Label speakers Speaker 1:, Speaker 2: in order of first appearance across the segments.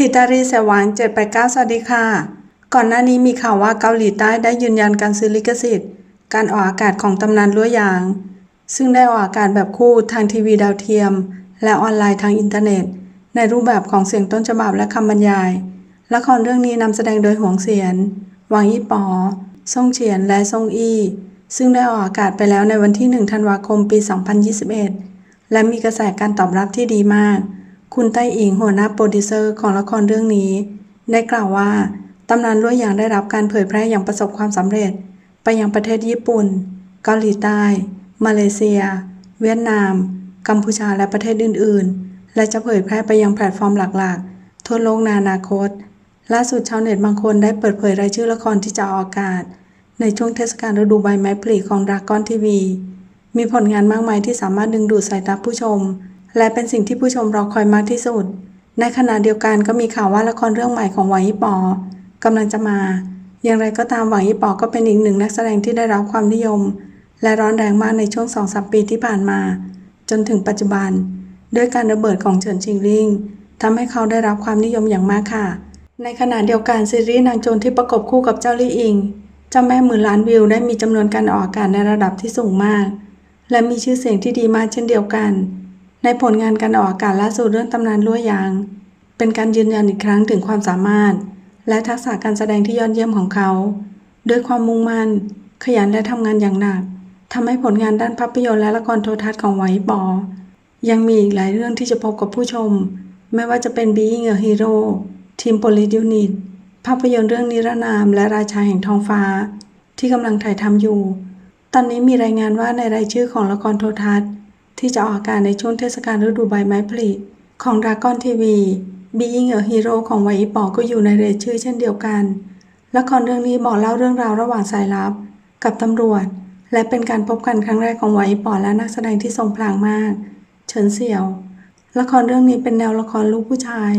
Speaker 1: ทิตารีแสวาง789 สวัสดีค่ะ ก่อนหน้านี้มีข่าวว่าเกาหลีใต้ได้ยืนยันการซื้อลิขสิทธิ์ การออกอากาศของตำนานรั้วยาง ซึ่งได้ออกอากาศแบบคู่ทางทีวีดาวเทียม และออนไลน์ทางอินเทอร์เน็ต ในรูปแบบของเสียงต้นฉบับและคำบรรยาย ละครเรื่องนี้นำแสดงโดยหวงเสียนหวังยี่ปอซ่งเฉียน และซ่งอี้ ซึ่งได้ออกอากาศไปแล้วในวันที่ 1 ธันวาคม ปี 2021 และมีกระแสการตอบรับที่ดีมาก คุณไต้อิงหัวหน้าโปรดิวเซอร์ของละครเรื่องนี้ ได้กล่าวว่าตำนานรั้วอย่างได้รับการเผยแพร่อย่างประสบความสำเร็จ ไปยังประเทศญี่ปุ่น เกาหลีใต้ มาเลเซีย เวียดนาม กัมพูชาและประเทศอื่น ๆ และจะเผยแพร่ไปยังแพลตฟอร์มหลักๆ ทั่วโลกในอนาคต ล่าสุดชาวเน็ตบางคนได้เปิดเผยรายชื่อละครที่จะออกอากาศ ในช่วงเทศกาลฤดูใบไม้ผลิของดราก้อนทีวี มีผลงานมากมายที่สามารถดึงดูดสายตาผู้ชม และเป็นสิ่งที่ผู้ชมรอคอยมากที่สุด ในขณะเดียวกันก็มีข่าวว่าละครเรื่องใหม่ของหวังยี่ปอกำลังจะมา อย่างไรก็ตามหวังยี่ปอก็เป็นอีกหนึ่งนักแสดงที่ได้รับความนิยม และร้อนแรงมากในช่วงสองสามปีที่ผ่านมา จนถึงปัจจุบัน ด้วยการระเบิดของเฉินชิงลิงทำให้เขาได้รับความนิยมอย่างมากค่ะ ในขณะเดียวกันซีรีส์นางโจรที่ประกบคู่กับเจ้าลี่อิงเจ้าแม่หมื่นล้านวิวได้มีจำนวนการออกอากาศในระดับที่สูงมาก และมีชื่อเสียงที่ดีมากเช่นเดียวกัน ในผลงานการออกอากาศล่าสุดเรื่องตำนานลั่วยาง เป็นการยืนยันอีกครั้งถึงความสามารถ และทักษะการแสดงที่ยอดเยี่ยมของเขาด้วยความมุ่งมั่น ขยันและทำงานอย่างหนักทำให้ผลงานด้านภาพยนตร์และละครโทรทัศน์ของไวปอ ยังมีอีกหลายเรื่องที่จะพบกับผู้ชม ไม่ว่าจะเป็น Being a Hero ทีม Police Unit ภาพยนตร์เรื่องนิรนามและราชาแห่งทองฟ้า ที่กำลังถ่ายทำอยู่ ตอนนี้มีรายงานว่าในรายชื่อของละครโทรทัศน์ ที่จะออกอากาศในช่วงเทศกาลฤดูใบไม้ผลิของดราก้อนทีวี Being a Hero ของไวปอก็อยู่ในเรายชื่อเช่นเดียวกัน ละครเรื่องนี้บอกเล่าเรื่องราวระหว่างสายลับ กับตำรวจ และเป็นการพบกันครั้งแรกของไวปอและนักแสดงที่ทรงพลังมาก เฉินเสี่ยว ละครเรื่องนี้เป็นแนวละครลูกผู้ชาย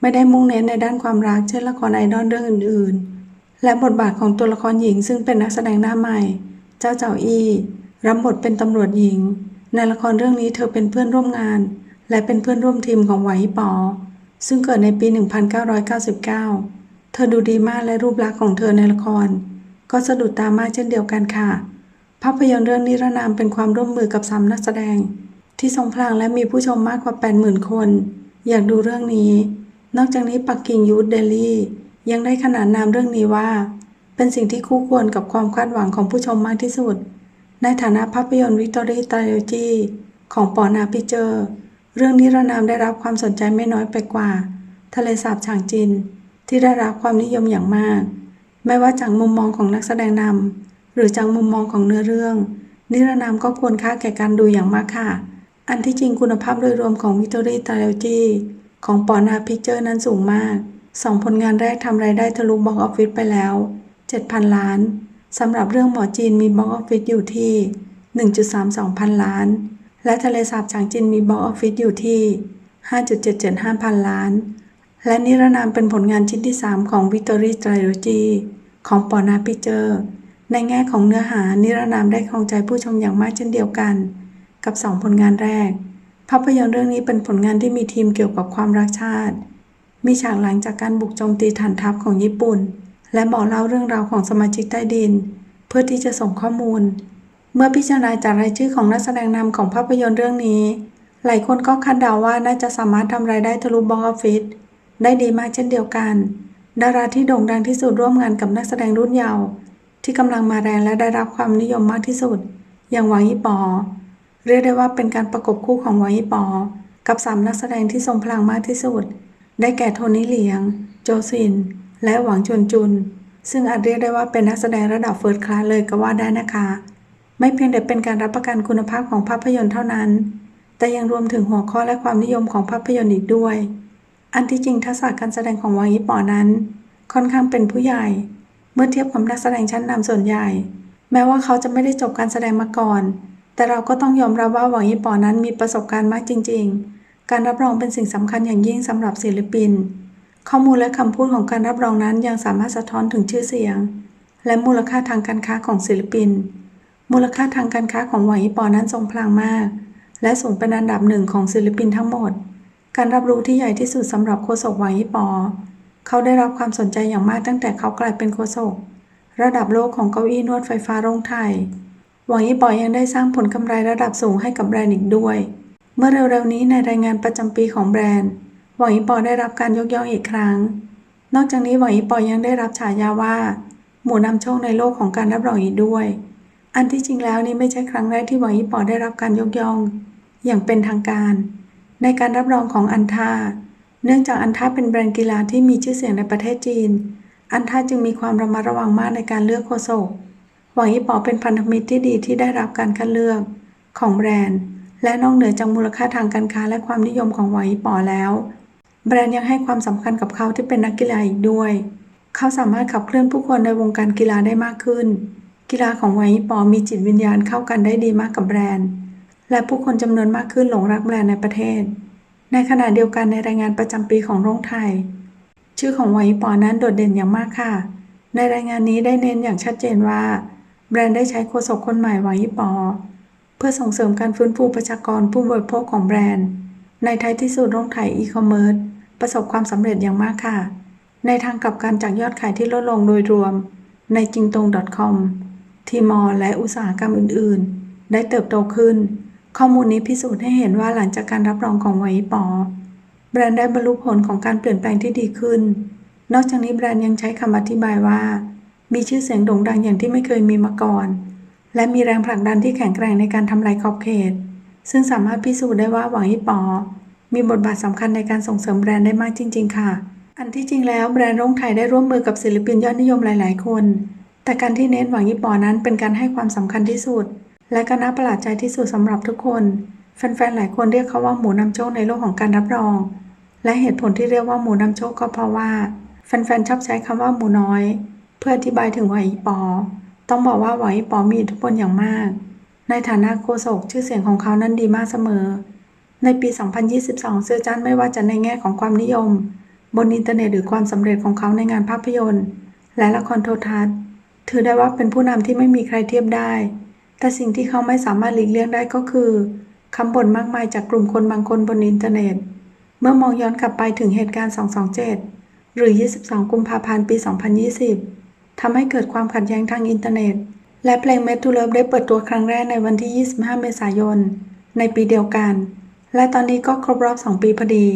Speaker 1: ไม่ได้มุ่งเน้นในด้านความรักเช่นละครไอดอลเรื่องอื่นๆ และบทบาทของตัวละครหญิงซึ่งเป็นนักแสดงหน้าใหม่ เจ้าเจ้าอี้รับบทเป็นตำรวจหญิง ในละครเรื่องนี้เธอเป็นเพื่อนร่วมงาน และเป็นเพื่อนร่วมทีมของไวปอ ซึ่งเกิดในปี 1999 เธอดูดีมากและรูปลักษณ์ของเธอในละคร ก็สะดุดตามากเช่นเดียวกันค่ะ ภาพยนตร์เรื่องนิรนามเป็นความร่วมมือกับสามนักแสดง ที่ทรงพลังและมีผู้ชมมากกว่า 80,000 คน อยากดูเรื่องนี้ นอกจากนี้ปักกิ่งยูทเดลี่ยังได้ขนานนามเรื่องนี้ว่า เป็นสิ่งที่คู่ควรกับความคาดหวังของผู้ชมมากที่สุด ในฐานะภาพยนตร์วิกตอรี่ตาเลจีของปอนาพิเจอร์ เรื่องนิรนามได้รับความสนใจไม่น้อยไปกว่า ทะเลสาบฉางจิน ที่ได้รับความนิยมอย่างมาก ไม่ว่าจากมุมมองของนักแสดงนำหรือจากมุมมองของเนื้อเรื่อง นิรนามก็ควรค่าแก่การดูอย่างมากค่ะ อันที่จริงคุณภาพโดยรวมของวิกตอรี่ตาเลจีของปอนาพิเจอร์นั้นสูงมากสองผลงานแรกทำรายได้ทะลุบ็อกออฟฟิศไปแล้ว 7,000 ล้าน สำหรับเรื่องหมอจีนมีบ็อกออฟฟิศอยู่ที่ 1.32 พันล้าน และทะเลสาบฉางจินมีบ็อกออฟฟิศอยู่ที่ 5.775 พันล้าน และนิรนามเป็นผลงานชิ้นที่ 3 ของ Victory Trilogy ของปอนาพิเจอร์ ในแง่ของเนื้อหานิรนามได้ครองใจผู้ชมอย่างมากเช่นเดียวกัน กับ 2 ผลงานแรก ภาพยนตร์เรื่องนี้เป็นผลงานที่มีทีมเกี่ยวกับความรักชาติ มีฉากหลังจากการบุกโจมตีฐานทัพของญี่ปุ่น และบอกเล่าเรื่องราวของสมาชิกใต้ดิน เพื่อที่จะส่งข้อมูล เมื่อพิจารณาจากรายชื่อของนักแสดงนำของภาพยนตร์เรื่องนี้ หลายคนก็คาดเดาว่าน่าจะสามารถทำรายได้ทะลุบ็อกออฟฟิศได้ดีมากเช่นเดียวกัน ดาราที่โด่งดังที่สุดร่วมงานกับนักแสดงรุ่นเยาว์ที่กำลังมาแรงและได้รับความนิยมมากที่สุด อย่างหวังยี่ปอ เรียกได้ว่าเป็นการประกบคู่ของหวังยี่ปอ กับสามนักแสดงที่ทรงพลังมากที่สุด ได้แก่โทนี่เหลียง โจซิน และหวังจวนจุน ซึ่งอาจเรียกได้ว่าเป็นนักแสดงระดับเฟิร์สคลาสเลยก็ว่าได้นะคะ ไม่เพียงแต่เป็นการรับประกันคุณภาพของภาพยนตร์เท่านั้น แต่ยังรวมถึงหัวข้อและความนิยมของภาพยนตร์อีกด้วย อันที่จริงทักษะการแสดงของหวังยี่ปอนั้น ค่อนข้างเป็นผู้ใหญ่ เมื่อเทียบกับนักแสดงชั้นนำส่วนใหญ่ แม้ว่าเขาจะไม่ได้จบการแสดงมาก่อน แต่เราก็ต้องยอมรับว่าหวังยี่ปอนั้นมีประสบการณ์มากจริง ๆ การรับรองเป็นสิ่งสำคัญอย่างยิ่งสำหรับศิลปิน ข้อมูลและคำพูดของการรับรองนั้นยังสามารถสะท้อนถึงชื่อเสียง และมูลค่าทางการค้าของศิลปิน มูลค่าทางการค้าของหวังยี่ปอนั้นทรงพลังมาก และสูงเป็นอันดับหนึ่งของศิลปินทั้งหมด การรับรู้ที่ใหญ่ที่สุดสำหรับโฆษกหวังยี่ปอ เขาได้รับความสนใจอย่างมากตั้งแต่เขากลายเป็นโฆษกระดับโลกของเก้าอี้นวดไฟฟ้าโรงไทย หวังยี่ปอยังได้สร้างผลกำไรระดับสูงให้กับแบรนด์อีกด้วย เมื่อเร็วๆนี้ในรายงานประจำปีของแบรนด์ วังยี่ปอได้รับการยกย่องอีกครั้ง นอกจากนี้หวังยี่ปอยังได้รับฉายาว่า หมูนำโชคในโลกของการรับรองอีกด้วย อันที่จริงแล้วนี่ไม่ใช่ครั้งแรกที่หวังยี่ปอได้รับการยกย่อง อย่างเป็นทางการ ในการรับรองของอันทาเนื่องจากอันทาเป็นแบรนด์กีฬาที่มีชื่อเสียงในประเทศจีน อันทาจึงมีความระมัดระวังมากในการเลือกโฆษกหวังยี่ปอเป็นพันธมิตรที่ดีที่ได้รับการคัดเลือกของแบรนด์ และนอกเหนือจากมูลค่าทางการค้าและความนิยมของหวังยี่ปอแล้ว แบรนด์ยังให้ความสำคัญกับเขาที่เป็นนักกีฬาอีกด้วย เขาสามารถขับเคลื่อนผู้คนในวงการกีฬาได้มากขึ้น กีฬาของหวังยี่ปอมีจิตวิญญาณเข้ากันได้ดีมากกับแบรนด์ และผู้คนจำนวนมากขึ้นหลงรักแบรนด์ในประเทศ ในขณะเดียวกันในรายงานประจำปีของโรงไทย ชื่อของหวังยี่ปอนั้นโดดเด่นอย่างมากค่ะ ในรายงานนี้ได้เน้นอย่างชัดเจนว่า แบรนด์ได้ใช้โฆษกคนใหม่หวัยปอเพื่อส่งเสริมการฟื้นฟูประชากรผู้บริโภคของแบรนด์ ในท้ายที่สุดโรงไทยอีคอมเมิร์ซ ประสบความสำเร็จอย่างมากค่ะ ในทางกลับกันจากยอดขายที่ลดลงโดยรวม ในจิงตง .com ทีมอและอุตสาหกรรมอื่น ๆ ได้เติบโตขึ้น ข้อมูลนี้พิสูจน์ให้เห็นว่าหลังจากการรับรองของไวปอแบรนด์ได้บรรลุผลของการเปลี่ยนแปลงที่ดีขึ้น นอกจากนี้แบรนด์ยังใช้คำอธิบายว่า มีชื่อเสียงโด่งดังอย่างที่ไม่เคยมีมาก่อน และมีแรงผลักดันที่แข็งแกร่งในการทำลายขอบเขต ซึ่งสามารถพิสูจน์ได้ว่าหวังยี่ปอ มีบทบาทสำคัญในการส่งเสริมแบรนด์ได้มากจริง ๆ ค่ะ อันที่จริงแล้วแบรนด์ร่งไทยได้ร่วมมือกับศิลปินยอดนิยมหลาย ๆ คน แต่การที่เน้นหวังยี่ปอนั้นเป็นการให้ความสำคัญที่สุด และก็น่าประหลาดใจที่สุดสำหรับทุกคน แฟน ๆ หลายคนเรียกเขาว่าหมูนำโชคในโลกของการรับรอง และเหตุผลที่เรียกว่าหมูนำโชคก็เพราะว่า แฟน ๆ ชอบใช้คำว่าหมูน้อย เพื่ออธิบายถึงหวังยี่ปอ ต้องบอกว่าหวังยี่ปอมีอิทธิพลอย่างมาก ในฐานะโฆษกชื่อเสียงของเขานั้นดีมากเสมอ ในปี 2022 เซอร์จันไม่ว่าจะในแง่ของความนิยม บนอินเทอร์เน็ตหรือความสำเร็จของเขาในงานภาพยนตร์ และละครโทรทัศน์ ถือได้ว่าเป็นผู้นำที่ไม่มีใครเทียบได้ แต่สิ่งที่เขาไม่สามารถหลีกเลี่ยงได้ก็คือคำบ่นมากมายจากกลุ่มคนบางคนบนอินเทอร์เน็ต เมื่อมองย้อนกลับไปถึงเหตุการณ์ 227 หรือ 22 กุมภาพันธ์ ปี 2020 ทำให้เกิดความขัดแย้งทางอินเทอร์เน็ต และเพลง Made to Love ได้เปิดตัวครั้งแรกในวันที่ 25 เมษายน ในปีเดียวกัน และตอนนี้ก็ครบรอบ 2 ปีพอดี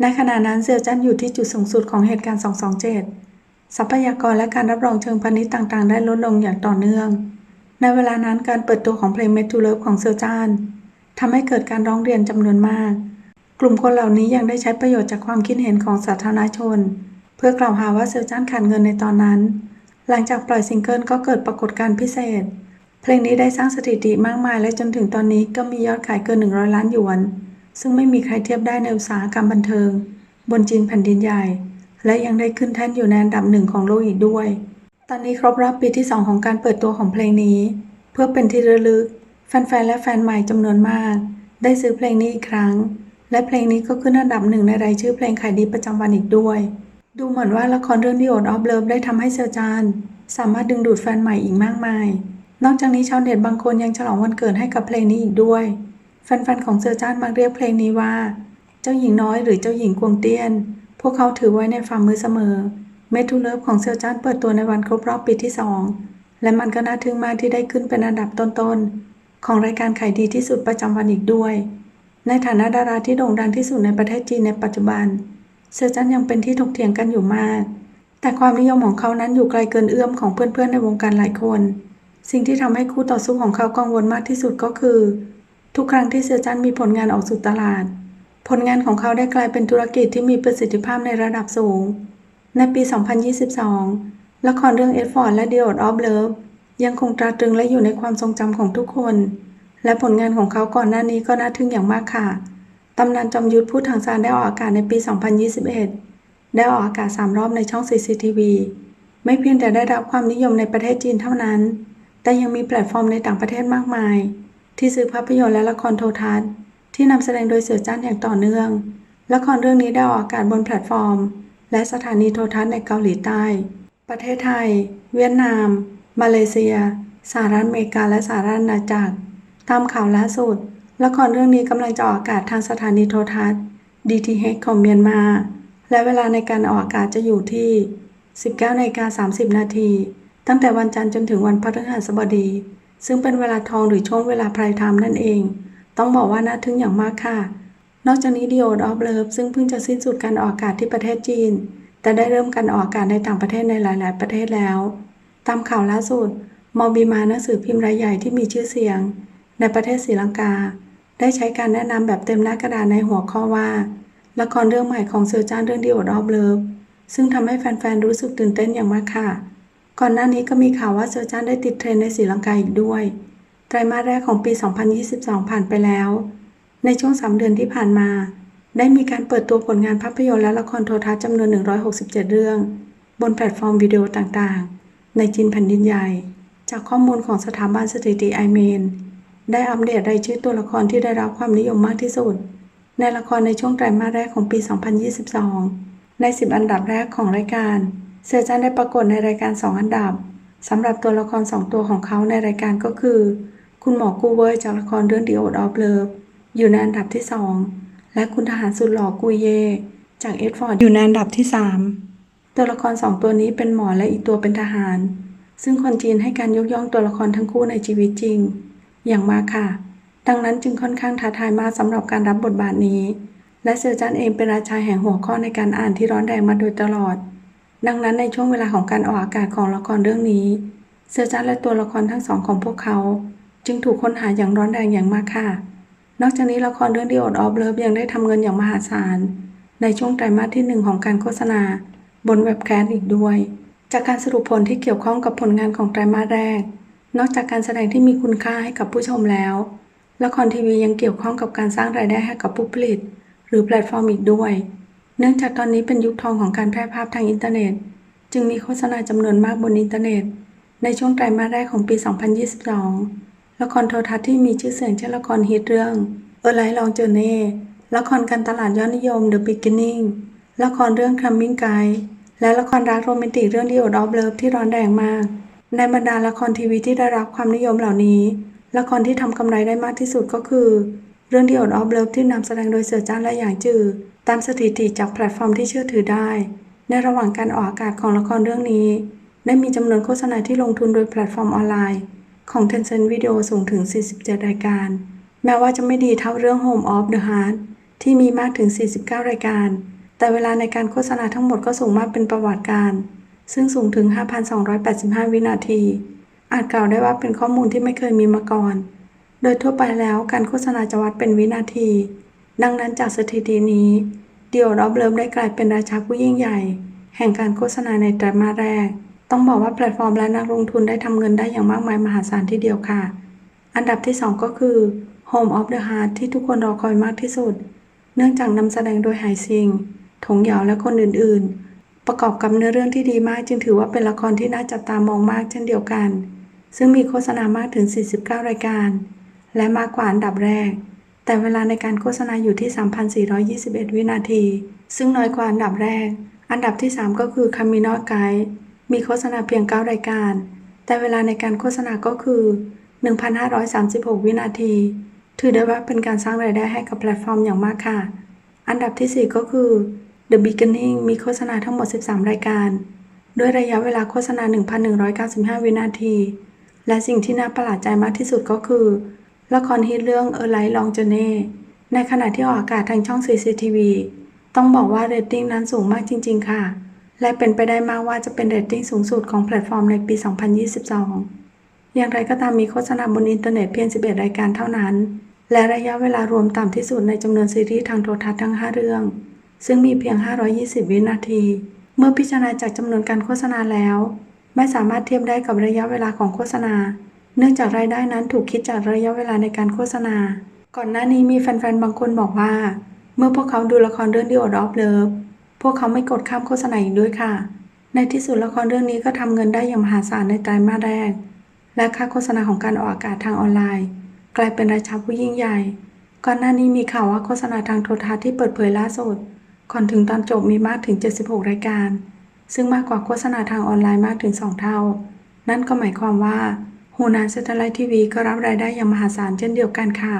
Speaker 1: ในขณะนั้นเซียวจันอยู่ที่จุดสูงสุดของเหตุการณ์ 227 ทรัพยากรและการรับรองเชิงพาณิชย์ต่างๆ ได้ลดลงอย่างต่อเนื่อง ในเวลานั้นการเปิดตัวของเพลง Made to Love ของเซียวจันทำให้เกิดการร้องเรียนจำนวนมาก กลุ่มคนเหล่านี้ยังได้ใช้ประโยชน์จากความคิดเห็นของสาธารณชน เพื่อกล่าวหาว่าเซียวจันขาดเงินในตอนนั้น หลังจากปล่อยซิงเกิลก็เกิดปรากฏการณ์พิเศษ เพลงนี้ได้สร้างสถิติมากมายและจนถึงตอนนี้ก็มียอดขายเกิน 100 ล้านหยวน ซึ่งไม่มีใครเทียบได้ในอุตสาหกรรมบันเทิง บนจีนแผ่นดินใหญ่ และยังได้ขึ้นแท่นอยู่ในอันดับหนึ่งของโลกอีกด้วย ตอนนี้ครบรอบปีที่ 2 ของการเปิดตัวของเพลงนี้ เพื่อเป็นที่ระลึก แฟนๆและแฟนใหม่จำนวนมาก ได้ซื้อเพลงนี้อีกครั้ง และเพลงนี้ก็ขึ้นอันดับหนึ่งในรายชื่อเพลงขายดีประจำวันอีกด้วย ดูเหมือนว่าละครเรื่อง The Oath of Love ได้ทำให้เซลจานสามารถดึงดูดแฟนใหม่อีกมากมาย นอกจากนี้ชาวเน็ตบางคนยังฉลองวันเกิดให้กับเพลงนี้อีกด้วย แฟนๆของเซอร์จานมักเรียกเพลงนี้ว่า เจ้าหญิงน้อยหรือเจ้าหญิงกวงเตี้ยน พวกเขาถือไว้ในฝ่ามือเสมอ เมทูเลิฟของเซอร์จานเปิดตัวในวันครบรอบปีที่ 2 และมันก็น่าทึ่งมากที่ได้ขึ้นเป็นอันดับต้นๆ ของรายการขายดีที่สุดประจำวันอีกด้วย ในฐานะดาราที่โด่งดังที่สุดในประเทศจีนในปัจจุบัน เซอร์จันยังเป็นที่ถกเถียงกันอยู่มาก แต่ความนิยมของเขานั้นอยู่ไกลเกินเอื้อมของเพื่อนๆในวงการหลายคน สิ่งที่ทำให้คู่ต่อสู้ของเขากังวลมากที่สุดก็คือ ทุกครั้งที่เซอร์จันมีผลงานออกสู่ตลาด ผลงานของเขาได้กลายเป็นธุรกิจที่มีประสิทธิภาพในระดับสูง ในปี 2022 ละครเรื่อง e d f o r d และ The Oath of Love ยังคงตราตรึงและอยู่ในความทรงจำของทุกคน และผลงานของเขาก่อนหน้านี้ก็น่าทึ่งอย่างมากค่ะ ตำนานจอมยุทธพูดทางซานได้ออกอากาศในปี 2021 ได้ออกอากาศ 3 รอบในช่อง CCTV ไม่เพียงแต่ได้รับความนิยมในประเทศจีนเท่านั้น แต่ยังมีแพลตฟอร์มในต่างประเทศมากมาย ที่ซื้อภาพยนตร์และละครโทรทัศน์ ที่นำแสดงโดยเสือจ้านอย่างต่อเนื่อง ละครเรื่องนี้ได้ออกอากาศบนแพลตฟอร์ม และสถานีโทรทัศน์ในเกาหลีใต้ ประเทศไทย เวียดนาม มาเลเซีย สหรัฐอเมริกาและสหรัฐอาณาจักร ตามข่าวล่าสุด ละครเรื่องนี้กำลังจะออกอากาศทางสถานีโทรทัศน์ DTH ของเมียนมา และเวลาในการออกอากาศจะอยู่ที่ 19นาฬิกา30 นาที ตั้งแต่วันจันทร์จนถึงวันพฤหัสบดี ซึ่งเป็นเวลาทองหรือช่วงเวลาไพรไทม์นั่นเอง ต้องบอกว่าน่าทึ่งอย่างมากค่ะ นอกจากนี้ The Old of Love ซึ่งเพิ่งจะสิ้นสุดการออกอากาศที่ประเทศจีน แต่ได้เริ่มการออกอากาศในต่างประเทศในหลาย ๆ ประเทศแล้ว ตามข่าวล่าสุดมอบีมาหนังสือพิมพ์รายใหญ่ที่มีชื่อเสียง ในประเทศศรีลังกา ได้ใช้การแนะนำแบบเต็มหน้ากระดาษในหัวข้อว่า ละครเรื่องใหม่ของเซอร์จานเรื่อง The Old of Love ซึ่งทำให้แฟน ๆ รู้สึกตื่นเต้นอย่างมากค่ะ ก่อนหน้านี้ก็มีข่าวว่าเซอร์จานได้ติดเทรนด์ในศรีลังกาอีกด้วย ไตรมาสแรกของปี 2022 ผ่านไปแล้ว ในช่วง 3 เดือนที่ผ่านมา ได้มีการเปิดตัวผลงานภาพยนตร์และละครโทรทัศน์จำนวน 167 เรื่อง บนแพลตฟอร์มวิดีโอต่างๆ ในจีนแผ่นดินใหญ่ จากข้อมูลของสถาบันสถิติไอเมนได้อัปเดตรายชื่อตัวละครที่ได้รับความนิยมมากที่สุด ในละครในช่วงไตรมาสแรกของปี 2022 ใน 10 อันดับแรกของรายการ เซอร์จันได้ปรากฏในรายการ2อันดับสำหรับตัวละคร2ตัวของเขาในรายการก็คือ คุณหมอกูเวยจากละครเรื่อง The Old of Love อยู่ในอันดับที่2และคุณทหารสุดหล่อกุยเย จากเอ็ดฟอร์ดอยู่ในอันดับที่3ตัวละคร2ตัวนี้เป็นหมอและอีกตัวเป็นทหาร ซึ่งคนจีนให้การยกย่องตัวละครทั้งคู่ในชีวิตจริง อย่างมากค่ะ ดังนั้นจึงค่อนข้างท้าทายมากสำหรับการรับบทบาทนี้ และเซอร์จันเองเป็นราชาแห่งหัวข้อในการอ่านที่ร้อนแรงมาโดยตลอด ดังนั้นในช่วงเวลาของการออกอากาศของละครเรื่องนี้ เซอร์จันและตัวละครทั้งสองของพวกเขา จึงถูกค้นหาอย่างร้อนแรงอย่างมากค่ะ นอกจากนี้ละครเรื่อง The Old of Love ยังได้ทำเงินอย่างมหาศาล ในช่วงไตรมาสที่หนึ่งของการโฆษณา บนเว็บแคสต์อีกด้วย จากการสรุปผลที่เกี่ยวข้องกับผลงานของไตรมาสแรก นอกจากการแสดงที่มีคุณค่าให้กับผู้ชมแล้ว ละครทีวียังเกี่ยวข้องกับการสร้างรายได้ให้กับผู้ผลิต หรือแพลตฟอร์มอีกด้วย เนื่องจากตอนนี้เป็นยุคทองของการแพร่ภาพทางอินเทอร์เน็ต จึงมีโฆษณาจำนวนมากบนอินเทอร์เน็ต ในช่วงไตรมาสแรกของปี 2022 ละครโทรทัศน์ที่มีชื่อเสียงเช่นละครฮิตเรื่องเออไลท์ลองเจอเน่ละครการตลาดยอดนิยม The Beginning ละครเรื่อง Coming Guide และละครรักโรแมนติกเรื่อง The Old of Love ที่ร้อนแรงมาก ในบรรดาละครทีวีที่ได้รับความนิยมเหล่านี้ ละครที่ทำกำไรได้มากที่สุดก็คือ เรื่อง The Old of Love ที่นำแสดงโดยเสือจ้านและหยางจือ ตามสถิติจากแพลตฟอร์มที่เชื่อถือได้ ในระหว่างการออกอากาศของละครเรื่องนี้ ได้มีจำนวนโฆษณาที่ลงทุนโดยแพลตฟอร์มออนไลน์ ของ Tencent Video สูงถึง 47 รายการ แม้ว่าจะไม่ดีเท่าเรื่อง Home of the Heart ที่มีมากถึง 49 รายการ แต่เวลาในการโฆษณาทั้งหมดก็สูงมากเป็นประวัติการ ซึ่งสูงถึง 5,285 วินาที อาจกล่าวได้ว่าเป็นข้อมูลที่ไม่เคยมีมาก่อน โดยทั่วไปแล้วการโฆษณาจะวัดเป็นวินาที ดังนั้นจากสถิตินี้เดียวรอบเริ่มได้กลายเป็นราชาผู้ยิ่งใหญ่ แห่งการโฆษณาในไตรมาสแรก ต้องบอกว่าแพลตฟอร์มและนักลงทุนได้ทำเงินได้อย่างมากมายมหาศาลที่เดียวค่ะ อันดับที่ 2 ก็คือ Home of the Heart ที่ทุกคนรอคอยมากที่สุด เนื่องจากนำแสดงโดยไหซิง ถงเหยาและคนอื่นๆ ประกอบกับเนื้อเรื่องที่ดีมากจึงถือว่าเป็นละครที่น่าจับตามองมากเช่นเดียวกัน ซึ่งมีโฆษณามากถึง 49 รายการ และมากกว่าอันดับแรก แต่เวลาในการโฆษณาอยู่ที่ 3,421 วินาที ซึ่งน้อยกว่าอันดับแรก อันดับที่ 3 ก็คือ Camino Guide มีโฆษณาเพียง 9 รายการ แต่เวลาในการโฆษณาก็คือ 1,536 วินาที ถือได้ว่าเป็นการสร้างรายได้ให้กับแพลตฟอร์มอย่างมากค่ะ อันดับที่ 4 ก็คือ The Beginning มีโฆษณาทั้งหมด 13 รายการ ด้วยระยะเวลาโฆษณา 1,195 วินาที และสิ่งที่น่าประหลาดใจมากที่สุดก็คือ ละครฮิตเรื่อง A Light Long Journey ในขณะที่ออกอากาศทางช่อง CCTV ต้องบอกว่าเรตติ้งนั้นสูงมากจริง ๆ ค่ะ และเป็นไปได้มากว่าจะเป็นเรตติ้งสูงสุดของแพลตฟอร์มในปี 2022 อย่างไรก็ตามมีโฆษณาบนอินเทอร์เน็ตเพียง 11 รายการเท่านั้น และระยะเวลารวมต่ำที่สุดในจำนวนซีรีส์ทางโทรทัศน์ทั้ง 5 เรื่อง ซึ่งมีเพียง 520 วินาที เมื่อพิจารณาจากจำนวนการโฆษณาแล้ว ไม่สามารถเทียบได้กับระยะเวลาของโฆษณา เนื่องจากรายได้นั้นถูกคิดจากระยะเวลาในการโฆษณา ก่อนหน้านี้มีแฟนๆ บางคนบอกว่า เมื่อพวกเขาดูละครเรื่อง The Old of Love พวกเขาไม่กดข้ามโฆษณาอีกด้วยค่ะ ในที่สุดละครเรื่องนี้ก็ทำเงินได้อย่างมหาศาลในไตรมาสแรก และค่าโฆษณาของการออกอากาศทางออนไลน์ กลายเป็นราชาผู้ยิ่งใหญ่ ก่อนหน้านี้มีข่าวว่าโฆษณาทางโทรทัศน์ที่เปิดเผยล่าสุดก่อนถึงตอนจบมีมากถึง 76 รายการ ซึ่งมากกว่าโฆษณาทางออนไลน์มากถึง 2 เท่า นั่นก็หมายความว่า หูนานเซตไลท์ทีวีก็รับรายได้อย่างมหาศาลเช่นเดียวกันค่ะ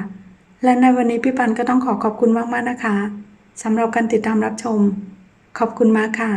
Speaker 1: และในวันนี้พี่ปันก็ต้องขอขอบคุณมากๆนะคะสำหรับการติดตามรับชม ขอบคุณมากค่ะ